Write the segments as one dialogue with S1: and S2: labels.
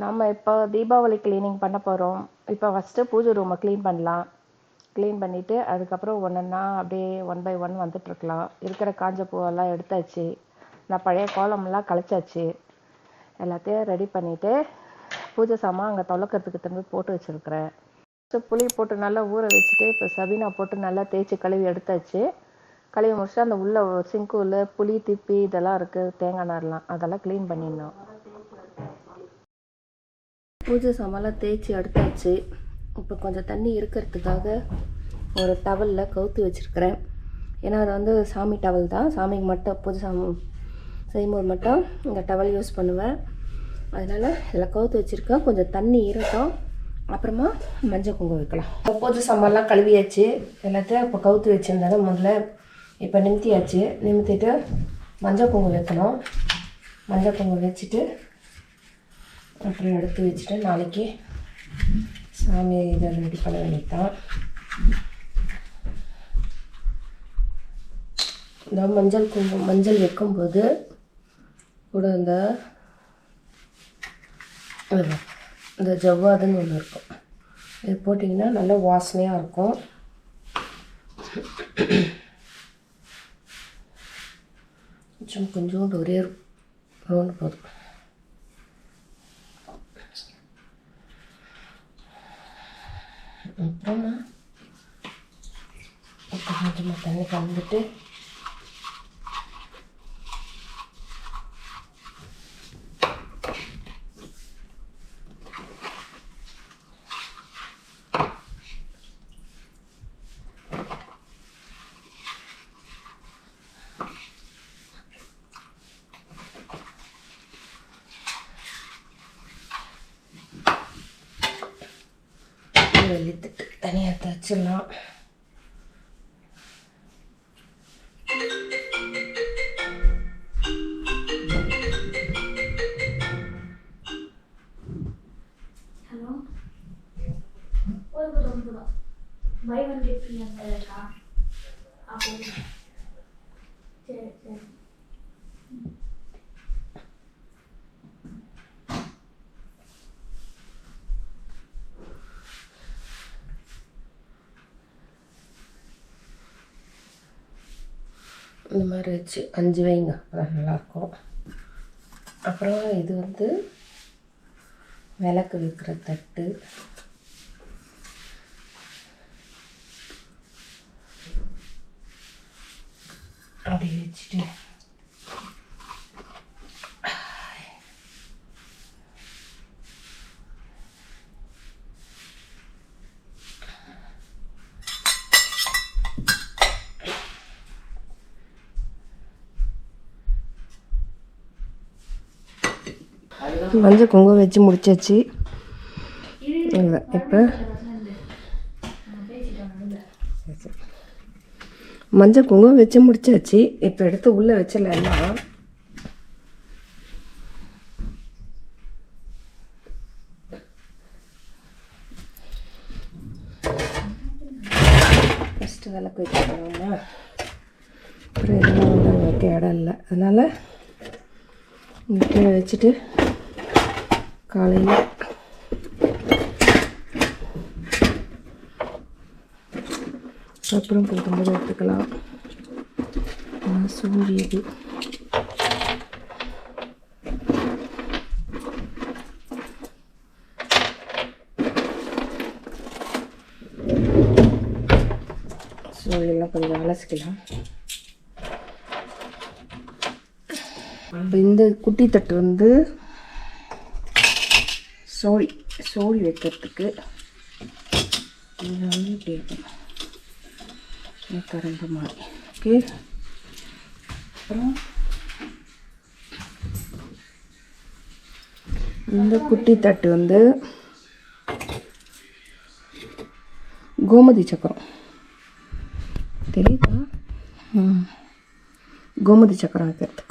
S1: நம்ம இப்போ தீபாவளி க்ளீனிங் பண்ண போகிறோம் இப்போ ஃபஸ்ட்டு பூஜை ரூமை க்ளீன் பண்ணலாம். க்ளீன் பண்ணிவிட்டு அதுக்கப்புறம் ஒன்றுன்னா அப்படியே ஒன் பை ஒன் வந்துட்டுருக்கலாம் இருக்கிற காஞ்ச பூவெல்லாம் எடுத்தாச்சு. நான் பழைய கோலம்லாம் கழிச்சாச்சு. எல்லாத்தையும் ரெடி பண்ணிவிட்டு பூஜை சாமான் அங்கே தொலைக்கிறதுக்கு திரும்பி போட்டு வச்சுருக்கிறேன். ஃபஸ்ட்டு புளி போட்டு நல்லா ஊற வச்சுட்டு இப்போ சபீனா போட்டு நல்லா தேய்ச்சி கழுவி எடுத்தாச்சு. கழுவி முடிச்சுட்டு அந்த உள்ள சிங்கு உள்ள புளி திப்பி இதெல்லாம் இருக்குது தேங்காய் நார்லாம் அதெல்லாம் க்ளீன் பண்ணிடணும். பூஜை சாமான்லாம் தேய்ச்சி எடுத்தாச்சு இப்போ கொஞ்சம் தண்ணி இருக்கிறதுக்காக ஒரு டவலில் கவுத்து வச்சுருக்கிறேன். ஏன்னா அது வந்து சாமி டவல் தான். சாமிக்கு மட்டும் பூஜை சாமி செய்யும்போது மட்டும் இந்த டவல் யூஸ் பண்ணுவேன். அதனால் இதில் கவுத்து வச்சுருக்கேன். கொஞ்சம் தண்ணி இருக்கட்டும். அப்புறமா மஞ்சள் குங்குமம் வைக்கலாம். இப்போ பூஜை சாமான்லாம் கழுவியாச்சு. எல்லாத்தையும் இப்போ கவுத்து வச்சுருந்தாங்க முதல்ல இப்போ நிமித்தியாச்சு. நிமித்திட்டு மஞ்சள் குங்குமம் வைக்கணும். மஞ்சள் குங்குமம் வச்சுட்டு அப்புறம் எடுத்து வச்சுட்டு நாளைக்கு சாமி இதை ரெடி பண்ண வேண்டியதுதான். இந்த மஞ்சள் குங்குமம் மஞ்சள் வைக்கும்போது கூட இந்த இந்த ஜவ்வாதுன்னு ஒன்று இருக்கும். இது போட்டிங்கன்னா நல்லா வாசனையாக இருக்கும். கொஞ்சம் கொஞ்சோண்டு ஒரே ரவுண்டு போதும். அப்புறமா இப்போ கொஞ்சமாக தண்ணி கலந்துட்டு வெளுத்துட்டு தனியாக தச்சிடலாம்
S2: hello? Buy one get free அந்த அப்போ சரி சரி.
S1: இந்த மாதிரி வச்சு அஞ்சு வைங்க. அதான் நல்லாயிருக்கும் அப்புறம் இது வந்து விளக்கு வைக்கிற தட்டு. அப்படி வச்சுட்டு மஞ்சள் குங்குமம் வச்சு முடிச்சாச்சு. இல்லை இப்போ மஞ்சள் குங்குமம் வச்சு முடிச்சாச்சு. இப்போ எடுத்து உள்ளே வச்சிடலாம்? எல்லாம் ஃபஸ்ட்டு விளக்கு வச்சுக்கலாமா அப்புறம் எதுவும் வந்து நமக்கு இடம் இல்லை. அதனால் கீழே வச்சுட்டு காலையில். அப்புறம் போகும்போது எடுத்துக்கலாம். சூரியது. சூரியெல்லாம் கொஞ்சம் அலசிக்கலாம். இப்போ இந்த குட்டி தட்டு வந்து சோழி சோழி வைக்கிறதுக்கு இது இப்படி இருக்கும் மாதிரி ஓகே அப்புறம் இந்த குட்டி தட்டு வந்து கோமதி சக்கரம். தெரியுதா? கோமதி சக்கரம் வைக்கிறது.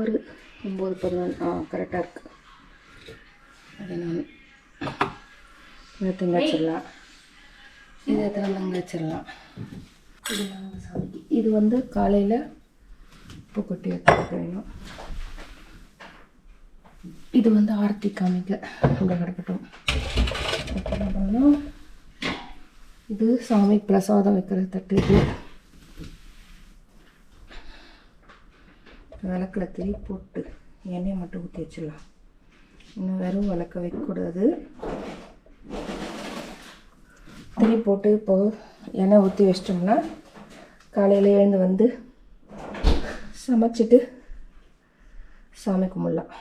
S1: ஆறு ஒம்பது பதினொன்று. ஆ கரெக்டாக இருக்கு. பதினொன்று இதை தங்க வச்சிடலாம். இதை எத்தனை தங்க வச்சிடலாம். இது நாங்கள் சாமிக்கு இது வந்து காலையில் பூக்கொட்டி எடுத்துக்க வேணும் இது வந்து ஆரத்தி காமிக்க இங்கே கிடக்கட்டும் அப்புறம் இது சாமி பிரசாதம் வைக்கிற தட்டு இது. விளக்கில் திரி போட்டு எண்ணெயை மட்டும் ஊற்றி வச்சிடலாம். இன்னும் வெறும் விளக்க வைக்கக்கூடாது. திரி போட்டு இப்போ எண்ணெய் ஊற்றி வச்சிட்டோம்னா காலையில் எழுந்து வந்து சமைச்சிட்டு சாமி கும்பிடலாம்.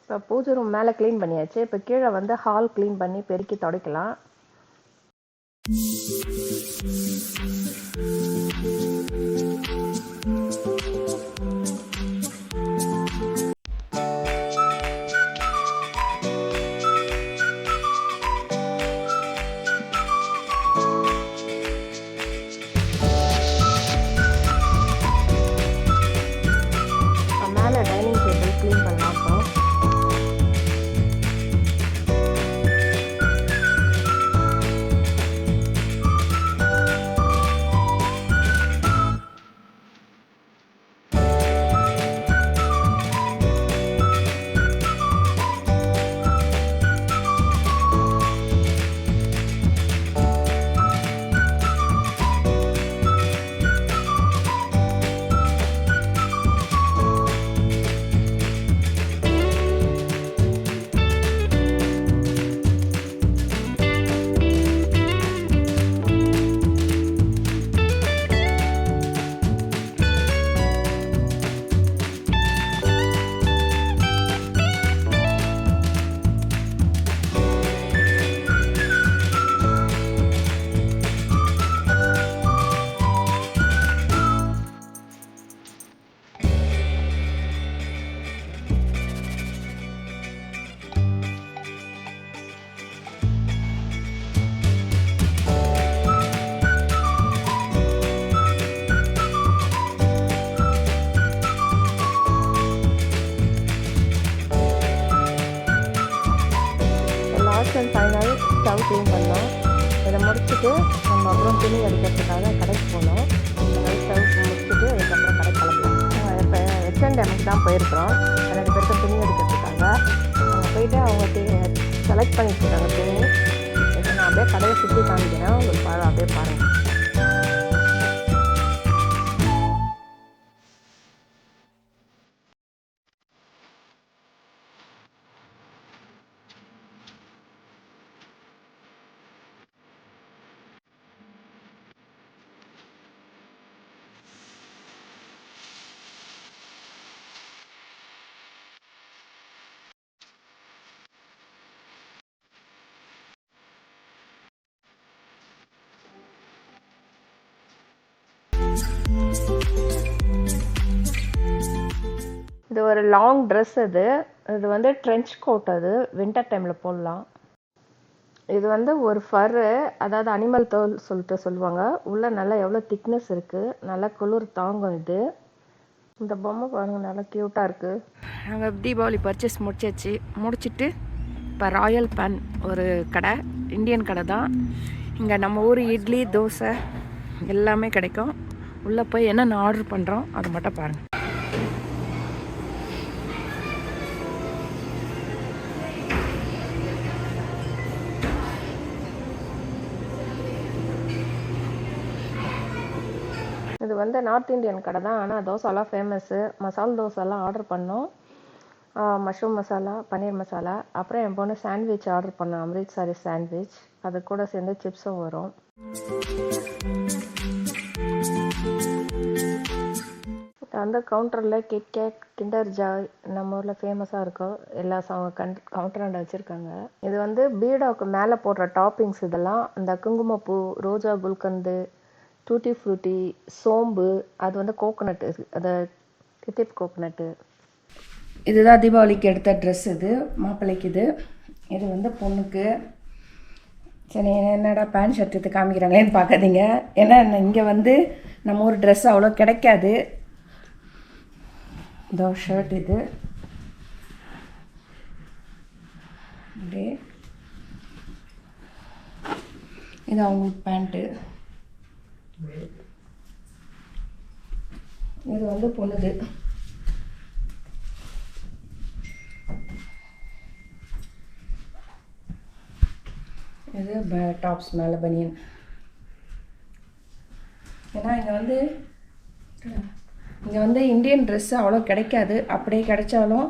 S1: இப்போ பூஜை ரூம் மேலே க்ளீன் பண்ணியாச்சு. இப்போ கீழே வந்து ஹால் க்ளீன் பண்ணி பெருக்கி துடைக்கலாம். இப்போ மேலே டைனிங் டேபிள் க்ளீன் பண்ணலாம் நம்ம அப்புறம் துணி எடுக்கிறதுக்காக கடைக்கு போனோம். முடிச்சுட்டு அதுக்கப்புறம் கடை கிளம்பலாம் இப்போ ஹெச்என் டேமுக்கு தான் போயிருக்கிறோம். ரெண்டு பேருக்கு துணி எடுக்கிறதுக்காக. போயிட்டு அவங்க செலக்ட் பண்ணிட்டு இருக்காங்க துணி. இப்போ நான் அப்படியே கடையை சுற்றி காமிக்கிறேன். உங்களுக்கு பாரு அப்படியே பாருங்கள் இது ஒரு லாங் ட்ரெஸ் அது. இது வந்து ட்ரெஞ்ச் கோட் அது. வின்டர் டைமில் போடலாம். இது வந்து ஒரு ஃபர்ரு அதாவது அனிமல் தோல் சொல்லிட்டு சொல்லுவாங்க. உள்ளே நல்லா எவ்வளோ திக்னஸ் இருக்குது நல்லா குளிர் தாங்கும் இது. இந்த பொம்மை பாருங்க நல்லா க்யூட்டாக இருக்குது நாங்கள் தீபாவளி பர்ச்சேஸ் முடிச்சாச்சு. முடிச்சிட்டு இப்போ ராயல் பேன் ஒரு கடை. இந்தியன் கடை தான். இங்கே நம்ம ஊர் இட்லி தோசை எல்லாமே கிடைக்கும். உள்ளே போய் என்னென்ன ஆர்டர் பண்ணுறோம் அதை மட்டும் பாருங்கள் இது வந்து நார்த் இந்தியன் கடை தான். ஆனால் தோசைலாம் ஃபேமஸ்ஸு மசால் தோசைலாம் ஆர்டர் பண்ணோம். மஷ்ரூம் மசாலா பன்னீர் மசாலா அப்புறம் என் பொண்ணு சாண்ட்விச் ஆர்டர் பண்ணோம் அம்ரித்சரி சாண்ட்விச் அது கூட சேர்ந்து சிப்ஸும் வரும். அந்த கவுண்டரில் கிட்கேட் கிண்டர் ஜாய் நம்ம ஊரில் ஃபேமஸாக இருக்கும் எல்லா சா கன் கவுண்டராண்ட வச்சுருக்காங்க. இது வந்து பீடாவுக்கு மேலே போடுற டாப்பிங்ஸ் இதெல்லாம் அந்த குங்குமப்பூ ரோஜா குல்கந்து டூட்டி ஃப்ரூட்டி சோம்பு அது வந்து கோகோனட்டு அதை கிட்டிப் கோகோனட்டு இதுதான் தீபாவளிக்கு எடுத்த ட்ரெஸ் இது மாப்பிள்ளைக்கு இது. இது வந்து பொண்ணுக்கு. சரி என்னடா பேண்ட் ஷர்ட் எடுத்து காமிக்கிறாங்களேன்னு பார்க்காதீங்க. ஏன்னா இங்கே வந்து நம்ம ஒரு ட்ரெஸ் அவ்வளோ கிடைக்காது. இதோ ஷர்ட் இது. அப்படியே. இது அவங்களுக்கு பேண்ட்டு இது வந்து பொண்ணுது இது டாப்ஸ் மேலே பனியன். ஏன்னா இங்கே வந்து இங்கே வந்து இந்தியன் ட்ரெஸ் அவ்வளோ கிடைக்காது. அப்படியே கிடைச்சாலும்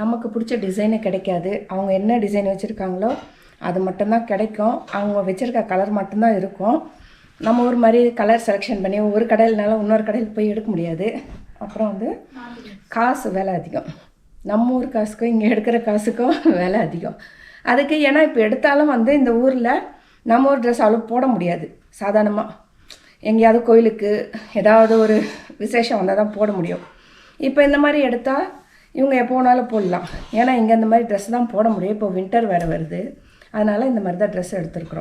S1: நமக்கு பிடிச்ச டிசைனு கிடைக்காது. அவங்க என்ன டிசைன் வச்சுருக்காங்களோ அது மட்டும்தான் கிடைக்கும். அவங்க வச்சுருக்க கலர் மட்டும்தான் இருக்கும். நம்ம ஒரு மாதிரி கலர் செலெக்ஷன் பண்ணி ஒரு கடையிலனால இன்னொரு கடையில் போய் எடுக்க முடியாது. அப்புறம் வந்து காசு விலை அதிகம். நம்ம ஊர் காசுக்கும் இங்கே எடுக்கிற காசுக்கும் விலை அதிகம். அதுக்கு ஏன்னா இப்போ எடுத்தாலும் வந்து இந்த ஊரில் நம்ம ஊர் ட்ரெஸ் அவ்வளோ போட முடியாது. சாதாரணமாக எங்கேயாவது கோயிலுக்கு ஏதாவது ஒரு விசேஷம் வந்தால் தான் போட முடியும். இப்போ இந்த மாதிரி எடுத்தால் இவங்க எப்போ வேணாலும் போடலாம். ஏன்னா இங்கே இந்த மாதிரி ட்ரெஸ் தான் போட முடியும். இப்போ வின்டர் வேறு வருது. அதனால் இந்த மாதிரி தான் ட்ரெஸ் எடுத்துருக்குறோம்.